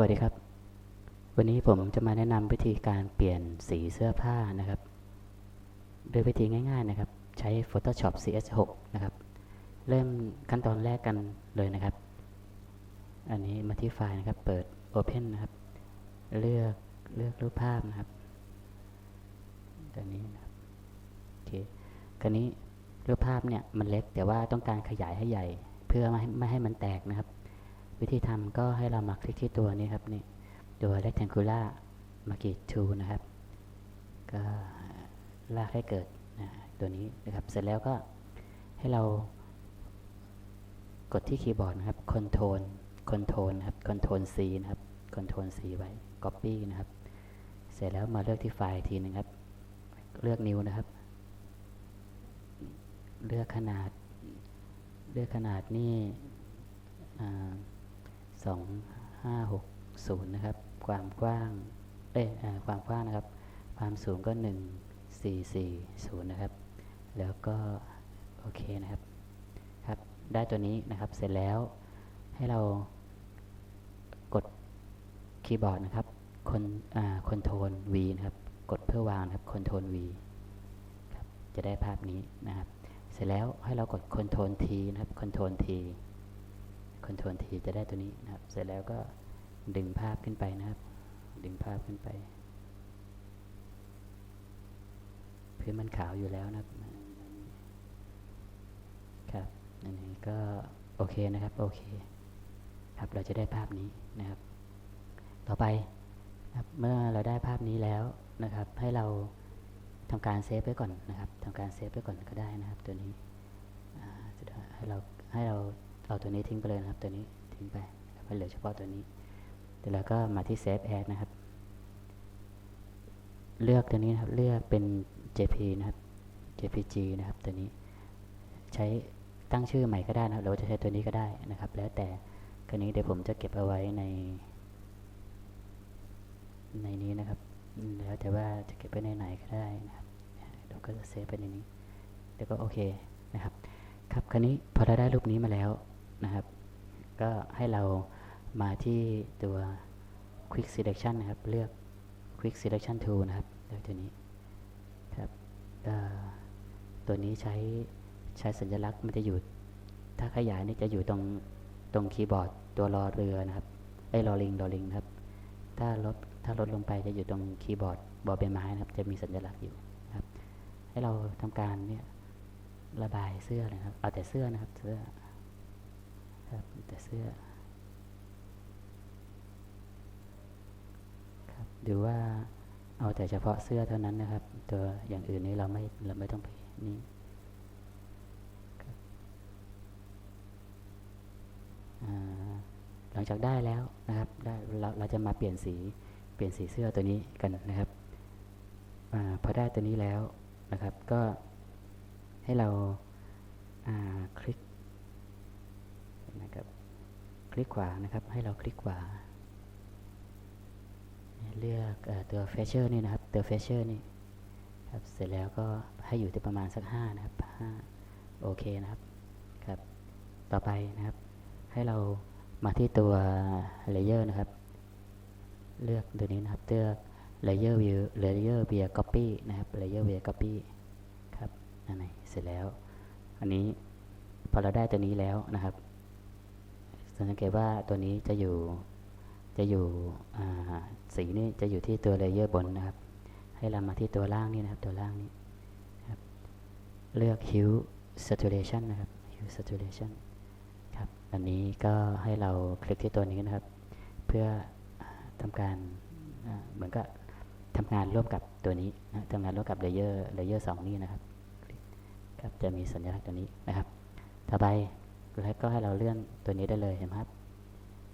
วัสดีครับ วันนี้ผมจะมาแนะนำวิธีการเปลี่ยนสีเสื้อผ้านะครับ โดยวิธีง่ายๆนะครับ ใช้ Photoshop CS6 นะครับ เริ่มขั้นตอนแรกกันเลยนะครับ อันนี้มาที่ไฟล์นะครับ เปิด Open นะครับ เลือกเลือกรูปภาพนะครับตัวนี้นะครับโอเคคราวนี้รูปภาพเนี่ยมันเล็กแต่ว่าต้องการขยายให้ใหญ่ เพื่อไม่ให้ไม่ให้มันแตกนะครับ วิธีทำก็ให้เรามาคลิกที่ตัวนี้ครับนี่ตัว rectangular marquee tool นะครับ ก็ลากให้เกิดนะตัวนี้นะครับ เสร็จแล้วก็ให้เรากดที่คีย์บอร์ดนะครับ Control Control นะครับ Control C นะครับ Control C ไว้ Copy นะครับ เสร็จแล้วมาเลือกที่ไฟล์ทีหนึงครับ เลือกนิ้วนะครับ เลือกขนาด เลือกขนาดนี่องห้า หกศูนย์นะครับ ความกว้าง เอ้ยอ่าความกว้างนะครับ ความสูงก็หนึ่งสี่สี่ศูนย์นะครับ แล้วก็ โอเคนะครับ ครับ ได้ตัวนี้นะครับ เสร็จแล้วให้เรากดคีย์บอร์ดนะครับคนอ่าคอนโทรล V นะครับ กดเพื่อวางนะครับ คอนโทรล V ครับ จะได้ภาพนี้นะครับ เสร็จแล้วให้เรากด Ctrl T นะครับ Ctrl T Ctrl T จะได้ตัวนี้นะครับ เสร็จแล้วก็ดึงภาพขึ้นไปนะครับ ดึงภาพขึ้นไปพื้นมันขาวอยู่แล้วนะครับครับอันนี้ก็โอเคนะครับ โอเค ครับเราจะได้ภาพนี้นะครับ ต่อไปครับเมื่อเราได้ภาพนี้แล้วนะครับ ให้เราทำการเซฟไว้ก่อนนะครับทำการเซฟไว้ก่อนก็ได้นะครับ ตัวนี้ให้เราให้เรา เอาตัวนี้ทิ้งไปเลยนะครับตัวนี้ทิ้งไปนะครับให้เหลือเฉพาะตัวนี้เดี๋ยวเราก็มาที่ Save As นะครับ เลือกตัวนี้นะครับเลือกเป็น JP นะครับ JPG นะครับตัวนี้ใช้ตั้งชื่อใหม่ก็ได้นะครับหรือว่าจะใช้ตัวนี้ก็ได้นะครับ แล้วแต่กรณีเดี๋ยวผมจะเก็บเอาไว้ใน ในนี้นะครับแล้วแต่ว่าจะเก็บไว้ในไหนก็ได้นะครับเราก็จะเซฟไปในนี้ แล้วก็โอเคนะครับ ครับคราวนี้พอเราได้รูปนี้มาแล้ว นะครับ ก็ให้เรามาที่ตัว Quick Selection นะครับ เลือก Quick Selection Tool นะครับเลือกตัวนี้ครับตัวนี้ใช้ใช้สัญลักษณ์มันจะอยู่ ถ้าขยายนี่จะอยู่ตรงตรงคีย์บอร์ดตัวรอเรือนะครับไอ้รอลิงรอลิงครับ ถ้าลดถ้าลดลงไปจะอยู่ตรงคีย์บอร์ดบอใบไม้นะครับ จะมีสัญลักษณ์อยู่นะครับ ให้เราทำการเนี่ยระบายเสื้อเลยครับ เอาแต่เสื้อนะครับเสื้อ ครับแต่เสื้อครับดูว่าเอาแต่เฉพาะเสื้อเท่านั้นนะครับ ตัวอย่างอื่นนี้เราไม่เราไม่ต้องไปนี่หลังจากได้แล้วนะครับได้เราเราจะมาเปลี่ยนสีเปลี่ยนสีเสื้อตัวนี้กันนะครับอพอได้ตัวนี้แล้วนะครับ ก็ให้เราาคลิก ลิกขวานะครับ ให้เราคลิกขวา เลือกอตัวเฟเชอร์นี่นะครับ ตัวเฟเชอร์นี่ครับ เสร็จแล้วก็ให้อยู่ที่ประมาณสัก 5 นะครับ 5 โอเคนะครับ ครับ ต่อไปนะครับ ให้เรามาที่ตัว layer นะครับ เลือกตัวนี้นะครับ เลือก layer view layer via copy นะครับ layer via copy ครับนั่นไงเสร็จแล้ว อันนี้พอเราได้ตัวนี้แล้วนะครับ สังเกตว่าตัวนี้จะอยู่จะอยู่สีนี่จะอยู่ที่ตัว layer บนนะครับ ให้เรามาที่ตัวล่างนี่นะครับ ตัวล่างนี้ครับเลือก hue saturation นะครับ hue saturation ครับอันนี้ก็ให้เราคลิกที่ตัวนี้นะครับ เพื่ออาทำการเหมือนกับทำงานร่วมกับตัวนี้นะทำงานร่วมกับเลเยอร์เลเยอร์สองนี้นะครับครับจะมีสัญลักษณ์ตัวนี้นะครับ ต่อไป แล้วก็ให้เราเลื่อนตัวนี้ได้เลยเห็นไหมครับ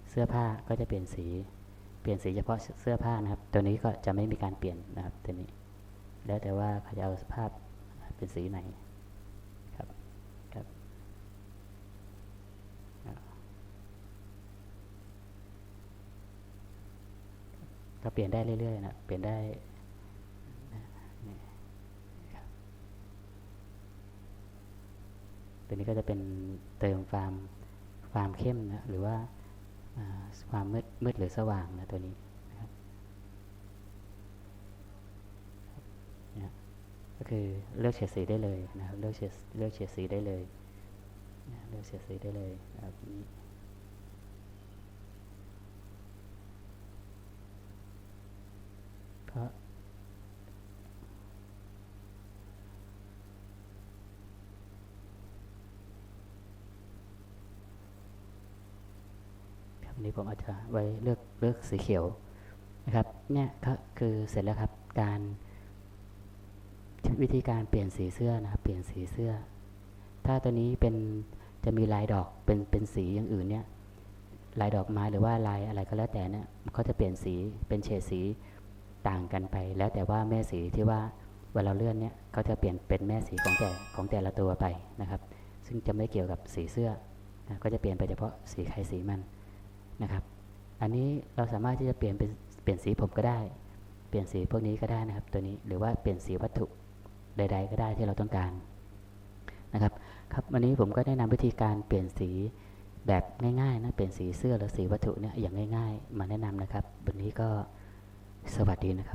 เสื้อผ้าก็จะเปลี่ยนสี เปลี่ยนสีเฉพาะเสื้อผ้านะครับ ตัวนี้ก็จะไม่มีการเปลี่ยนนะครับตัวนี้ แล้วแต่ว่าเขาจะเอาสภาพเป็นสีไหนครับครับก็เปลี่ยนได้เรื่อยๆนะเปลี่ยนได้นะนี่ครับ ตัวนี้ก็จะเป็นเติมความความเข้มนะหรือว่าความมืดมืดหรือสว่างนะตัวนี้นะครับก็คือเลือกเฉดสีได้เลยนะครับเลือกเฉดเลือกเฉดสีได้เลยนะเลือกเฉดสีได้เลยนะครับนี้เพราะ ครับวั นี้ผมอาจจะไว้เลือกเลือกสีเขียวนะครับเนี่ยก็คือเสร็จแล้วครับการวิธีการเปลี่ยนสีเสื้อนะครับเปลี่ยนสีเสื้อ ถ้าตัวนี้เป็นจะมีลายดอกเป็นเป็นสีอย่างอื่นเนี่ยลายดอกไม้หรือว่าลายอะไรก็แล้วแต่เนี่ยเขาจะเปลี่ยนสีเป็นเฉดสีต่างกันไป แล้วแต่ว่าแม่สีที่ว่าเวลาเลื่อนเนี่ยเขาจะเปลี่ยนเป็นแม่สีของแต่ของแต่ละตัวไปนะครับ ซึ่งจะไม่เกี่ยวกับสีเสื้อก็จะเปลี่ยนไปเฉพาะสีใครสีมัน นะครับ อันนี้เราสามารถที่จะเปลี่ยนเป็นเปลี่ยนสีผมก็ได้ เปลี่ยนสีพวกนี้ก็ได้นะครับ ตัวนี้หรือว่าเปลี่ยนสีวัตถุใด ๆ ก็ได้ที่เราต้องการนะครับ ครับวันนี้ผมก็ได้นำวิธีการเปลี่ยนสีแบบง่ายๆนะเปลี่ยนสีเสื้อหรือสีวัตถุเนี่ยอย่างง่าย ๆ มาแนะนำนะครับ วันนี้ก็สวัสดีนะครับ